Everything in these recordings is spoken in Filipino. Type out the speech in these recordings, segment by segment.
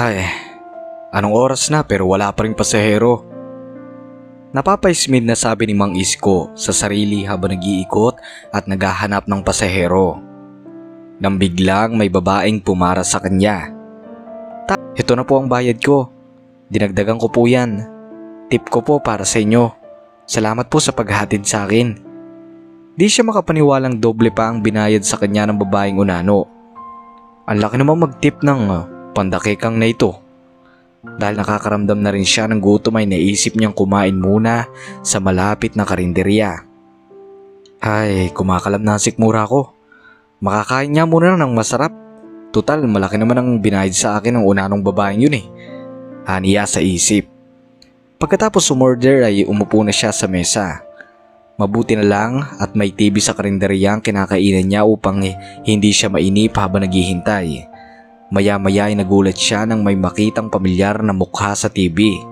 Ay, anong oras na pero wala pa rin pasahero. Napapaismid na sabi ni Mang Isko sa sarili habang nag-iikot at naghahanap ng pasahero. Nang biglang may babaeng pumara sa kanya. Ito na po ang bayad ko. Dinagdagan ko po yan. Tip ko po para sa inyo. Salamat po sa paghatid sa akin. Di siya makapaniwalang doble pa ang binayad sa kanya ng babaeng unano. Ang laki naman mag-tip ng pandakekang na ito. Dahil nakakaramdam na rin siya ng gutom ay naisip niyang kumain muna sa malapit na karinderya. Ay, kumakalam na ang sikmura ko. Makakain niya muna ng masarap. Total, malaki naman ang binayad sa akin ng unanong babaeng yun eh. Haniya sa isip. Pagkatapos umorder ay umupo na siya sa mesa. Mabuti na lang at may TV sa karinderya ang kinakainan niya upang eh, hindi siya mainip habang naghihintay. Maya-maya ay nagulat siya nang may makitang pamilyar na mukha sa TV.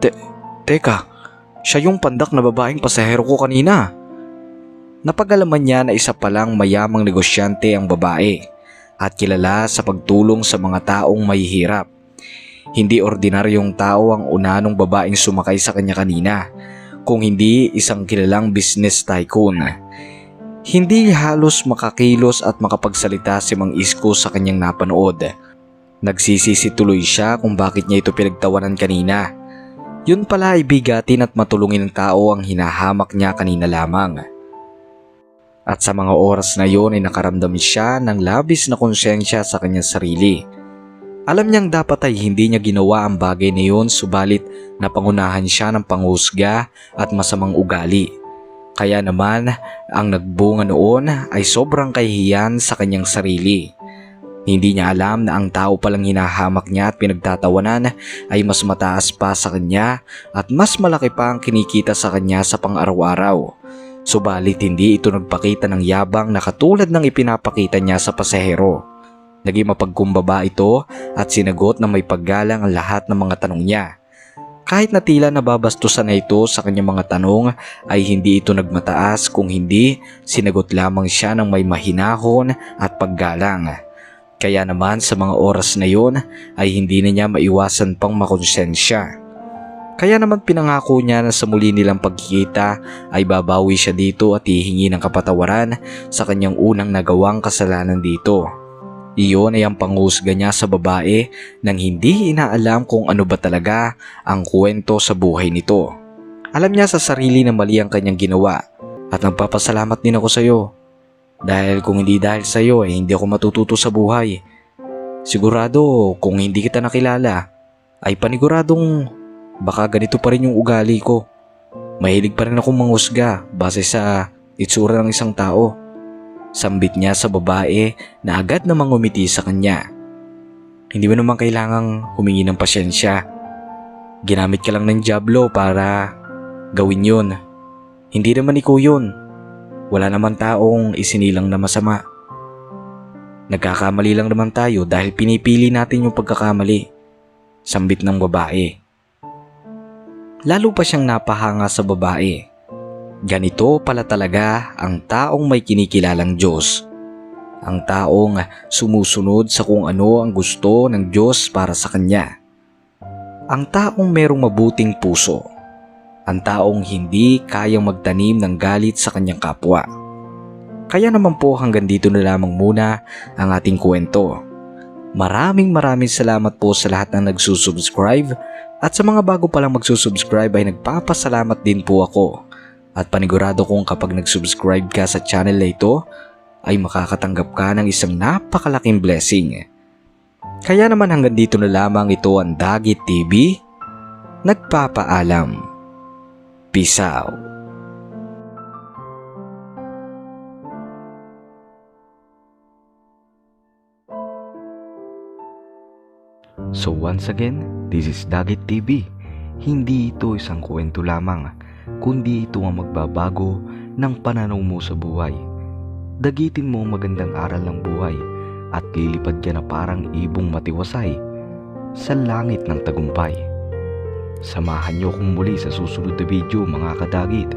Te teka, siya yung pandak na babaeng pasahero ko kanina. Napagalaman niya na isa palang mayamang negosyante ang babae at kilala sa pagtulong sa mga taong may hirap. Hindi ordinaryong tao ang unanong babaeng sumakay sa kanya kanina, kung hindi isang kilalang business tycoon. Hindi halos makakilos at makapagsalita si Mang Isko sa kanyang napanood. Nagsisisi tuloy siya kung bakit niya ito pinagtawanan kanina. Yun pala ay bigatin at matulungin ng tao ang hinahamak niya kanina lamang. At sa mga oras na yon ay nakaramdam siya ng labis na konsensya sa kanyang sarili. Alam niyang dapat ay hindi niya ginawa ang bagay na yon subalit napangunahan siya ng panghusga at masamang ugali. Kaya naman ang nagbunga noon ay sobrang kahihiyan sa kanyang sarili. Hindi niya alam na ang tao palang hinahamak niya at pinagtatawanan ay mas mataas pa sa kanya at mas malaki pa ang kinikita sa kanya sa pang-araw-araw. Subalit hindi ito nagpakita ng yabang na katulad ng ipinapakita niya sa pasahero. Naging mapagkumbaba ito at sinagot na may paggalang ang lahat ng mga tanong niya. Kahit na tila nababastusan na ito sa kanyang mga tanong ay hindi ito nagmataas kung hindi sinagot lamang siya ng may mahinahon at paggalang. Kaya naman sa mga oras na yon ay hindi na niya maiwasan pang makonsensya. Kaya naman pinangako niya na sa muli nilang pagkikita ay babawi siya dito at hihingi ng kapatawaran sa kanyang unang nagawang kasalanan dito. Iyon ay ang panghusga niya sa babae nang hindi inaalam kung ano ba talaga ang kwento sa buhay nito. Alam niya sa sarili na mali ang kanyang ginawa at nagpapasalamat din ako sa iyo. Dahil kung hindi dahil sa iyo ay hindi ako matututo sa buhay. Sigurado kung hindi kita nakilala ay paniguradong baka ganito pa rin yung ugali ko. Mahilig pa rin akong manghusga base sa itsura ng isang tao. Sambit niya sa babae na agad namang umiti sa kanya. Hindi mo naman kailangang humingi ng pasyensya. Ginamit ka lang ng Diablo para gawin yun. Hindi naman ikaw yun. Wala naman taong isinilang na masama. Nagkakamali lang naman tayo dahil pinipili natin yung pagkakamali. Sambit ng babae. Lalo pa siyang napahanga sa babae. Ganito pala talaga ang taong may kinikilalang Diyos. Ang taong sumusunod sa kung ano ang gusto ng Diyos para sa kanya. Ang taong merong mabuting puso. Ang taong hindi kayang magtanim ng galit sa kanyang kapwa. Kaya naman po hanggang dito na lamang muna ang ating kwento. Maraming maraming salamat po sa lahat ng nagsusubscribe at sa mga bago palang magsusubscribe ay nagpapasalamat din po ako. At panigurado kong kapag nag-subscribe ka sa channel na ito, ay makakatanggap ka ng isang napakalaking blessing. Kaya naman hanggang dito na lamang ito ang Dagit TV. Nagpapaalam. Peace out. So once again, this is Dagit TV. Hindi ito isang kwento lamang, kundi ito ang magbabago ng pananaw mo sa buhay. Dagitin mo ang magandang aral ng buhay at lilipad ka na parang ibong matiwasay sa langit ng tagumpay. Samahan niyo kong muli sa susunod na video mga kadagit.